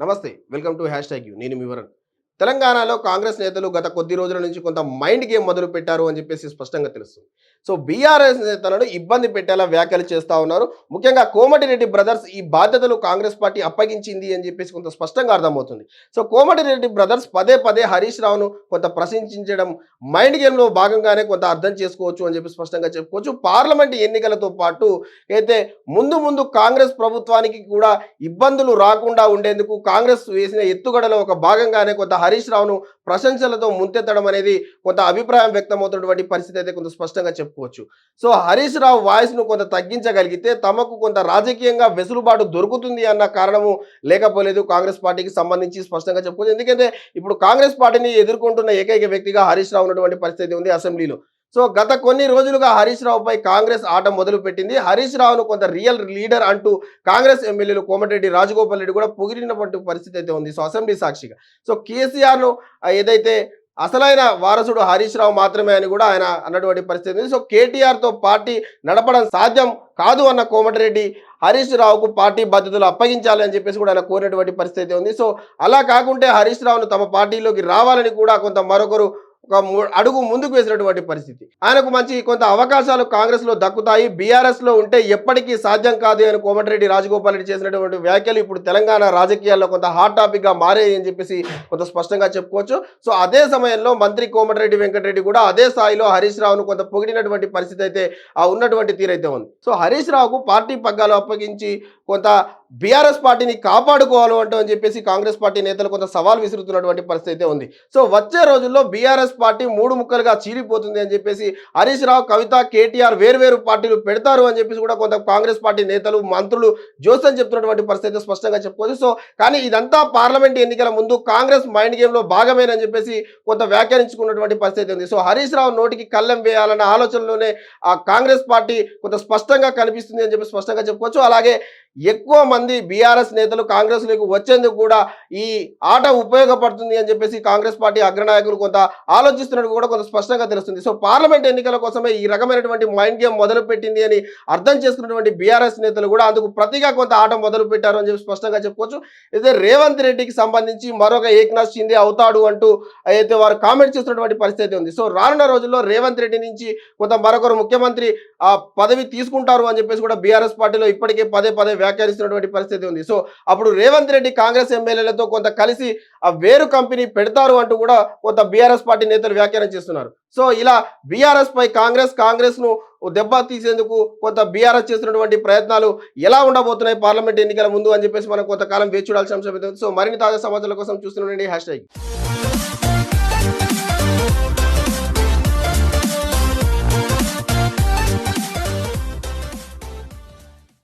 నమస్తే. Welcome to hash tag you. నేను మీ తెలంగాణలో కాంగ్రెస్ నేతలు గత కొద్ది రోజుల నుంచి కొంత మైండ్ గేమ్ మొదలు పెట్టారు అని చెప్పేసి స్పష్టంగా తెలుస్తుంది. సో బీఆర్ఎస్ నేతలను ఇబ్బంది పెట్టేలా వ్యాఖ్యలు చేస్తూ ఉన్నారు. ముఖ్యంగా కోమటిరెడ్డి బ్రదర్స్ ఈ బాధ్యతలు కాంగ్రెస్ పార్టీ అప్పగించింది అని చెప్పేసి కొంత స్పష్టంగా అర్థమవుతుంది. సో కోమటిరెడ్డి బ్రదర్స్ పదే పదే హరీష్ రావును కొంత ప్రశంసించడం మైండ్ గేమ్లో భాగంగానే కొంత అర్థం చేసుకోవచ్చు అని చెప్పి స్పష్టంగా చెప్పుకోవచ్చు. పార్లమెంట్ ఎన్నికలతో పాటు అయితే ముందు ముందు కాంగ్రెస్ ప్రభుత్వానికి కూడా ఇబ్బందులు రాకుండా ఉండేందుకు కాంగ్రెస్ వేసిన ఎత్తుగడలో ఒక భాగంగానే కొంత హరీష్ రావును ప్రశంసలతో ముంతెత్తడం అనేది కొంత అభిప్రాయం వ్యక్తమవుతున్నటువంటి పరిస్థితి అయితే కొంత స్పష్టంగా చెప్పుకోవచ్చు. సో హరీష్ రావు వాయిస్ను కొంత తగ్గించగలిగితే తమకు కొంత రాజకీయంగా వెసులుబాటు దొరుకుతుంది అన్న కారణము లేకపోలేదు కాంగ్రెస్ పార్టీకి సంబంధించి స్పష్టంగా చెప్పుకోవచ్చు. ఎందుకంటే ఇప్పుడు కాంగ్రెస్ పార్టీని ఎదుర్కొంటున్న ఏకైక వ్యక్తిగా హరీష్ రావు ఉన్నటువంటి పరిస్థితి ఉంది అసెంబ్లీలో. సో గత కొన్ని రోజులుగా హరీష్ రావుపై కాంగ్రెస్ ఆట మొదలుపెట్టింది. హరీష్ రావును కొంత రియల్ లీడర్ అంటూ కాంగ్రెస్ ఎమ్మెల్యేలు కోమటిరెడ్డి రాజగోపాల్ రెడ్డి కూడా పొగిడినటువంటి పరిస్థితి అయితే ఉంది. సో అసెంబ్లీ సాక్షిగా. సో కేసీఆర్ను ఏదైతే అసలైన వారసుడు హరీష్ రావు మాత్రమే అని కూడా ఆయన అన్నటువంటి పరిస్థితి ఉంది. సో కేటీఆర్తో పార్టీ నడపడం సాధ్యం కాదు అన్న కోమటిరెడ్డి హరీష్ రావుకు పార్టీ బాధ్యతలు అప్పగించాలి అని చెప్పేసి కూడా ఆయన కోరినటువంటి పరిస్థితి ఉంది. సో అలా కాకుంటే హరీష్ రావును తమ పార్టీలోకి రావాలని కూడా కొంత మరొకరు ఒక ము- అడుగు ముందుకు వేసినటువంటి పరిస్థితి. ఆయనకు మంచి కొంత అవకాశాలు కాంగ్రెస్లో దక్కుతాయి బీఆర్ఎస్లో ఉంటే ఎప్పటికీ సాధ్యం కాదు అని కోమటిరెడ్డి రాజగోపాల్ రెడ్డి చేసినటువంటి వ్యాఖ్యలు ఇప్పుడు తెలంగాణ రాజకీయాల్లో కొంత హాట్ టాపిక్గా మారాయి అని చెప్పేసి కొంత స్పష్టంగా చెప్పుకోవచ్చు. సో అదే సమయంలో మంత్రి కోమటిరెడ్డి వెంకటరెడ్డి కూడా అదే స్థాయిలో హరీష్ రావును కొంత పొగిడినటువంటి పరిస్థితి అయితే ఆ ఉన్నటువంటి తీరైతే ఉంది. సో హరీష్ రావుకు పార్టీ పగ్గాలు అప్పగించి కొంత బీఆర్ఎస్ పార్టీని కాపాడుకోవాలి అంటూ అని చెప్పేసి కాంగ్రెస్ పార్టీ నేతలు కొంత సవాల్ విసురుతున్నటువంటి పరిస్థితి అయితే ఉంది. సో వచ్చే రోజుల్లో బీఆర్ఎస్ పార్టీ మూడు ముక్కలుగా చీలిపోతుంది అని చెప్పేసి హరీష్ రావు కవిత కేటీఆర్ వేర్వేరు పార్టీలు పెడతారు అని చెప్పేసి కూడా కొంత కాంగ్రెస్ పార్టీ నేతలు మంత్రులు జోసన్ చెప్తున్నటువంటి పరిస్థితి అయితే స్పష్టంగా చెప్పుకోవచ్చు. సో కానీ ఇదంతా పార్లమెంట్ ఎన్నికల ముందు కాంగ్రెస్ మైండ్ గేమ్లో భాగమేనని చెప్పేసి కొంత వ్యాఖ్యానించుకున్నటువంటి పరిస్థితి ఉంది. సో హరీష్ రావు నోటికి కళ్ళెం వేయాలన్న ఆలోచనలోనే ఆ కాంగ్రెస్ పార్టీ కొంత స్పష్టంగా కనిపిస్తుంది అని చెప్పి స్పష్టంగా చెప్పుకోవచ్చు. అలాగే ఎక్కువ మంది బీఆర్ఎస్ నేతలు కాంగ్రెస్లోకి వచ్చేందుకు కూడా ఈ ఆట ఉపయోగపడుతుంది అని చెప్పేసి కాంగ్రెస్ పార్టీ అగ్రనాయకులు కొంత ఆలోచిస్తున్నట్టు కూడా కొంత స్పష్టంగా తెలుస్తుంది. సో పార్లమెంట్ ఎన్నికల కోసమే ఈ రకమైనటువంటి మైండ్ గేమ్ మొదలు పెట్టింది అని అర్థం చేసుకున్నటువంటి బీఆర్ఎస్ నేతలు కూడా అందుకు ప్రతిగా కొంత ఆట మొదలు పెట్టారు అని చెప్పి స్పష్టంగా చెప్పుకోవచ్చు. అయితే రేవంత్ రెడ్డికి సంబంధించి మరొక ఏక్నాథ్ షిందే అవుతాడు అంటూ అయితే వారు కామెంట్ చేస్తున్నటువంటి పరిస్థితి ఉంది. సో రానున్న రోజుల్లో రేవంత్ రెడ్డి నుంచి కొంత మరొకరు ముఖ్యమంత్రి ఆ పదవి తీసుకుంటారు అని చెప్పేసి కూడా బీఆర్ఎస్ పార్టీలో ఇప్పటికే పదే పదే వ్యాఖ్యానిస్తున్నటువంటి పరిస్థితి ఉంది. సో అప్పుడు రేవంత్ రెడ్డి కాంగ్రెస్ ఎమ్మెల్యేలతో కొంత కలిసి ఆ వేరు కంపెనీ పెడతారు అంటూ కూడా కొంత బీఆర్ఎస్ పార్టీ నేతలు వ్యాఖ్యానం చేస్తున్నారు. సో ఇలా బీఆర్ఎస్ పై కాంగ్రెస్ కాంగ్రెస్ను దెబ్బ తీసేందుకు కొంత బీఆర్ఎస్ చేస్తున్నటువంటి ప్రయత్నాలు ఎలా ఉండబోతున్నాయి పార్లమెంట్ ఎన్నికల ముందు అని చెప్పేసి మనం కొంతకాలం వేచి చూడాల్సిన అంశం అయితే సో మరిన్ని తాజా సమాచారాల కోసం చూస్తుండండి హ్యాష్ ట్యాగ్.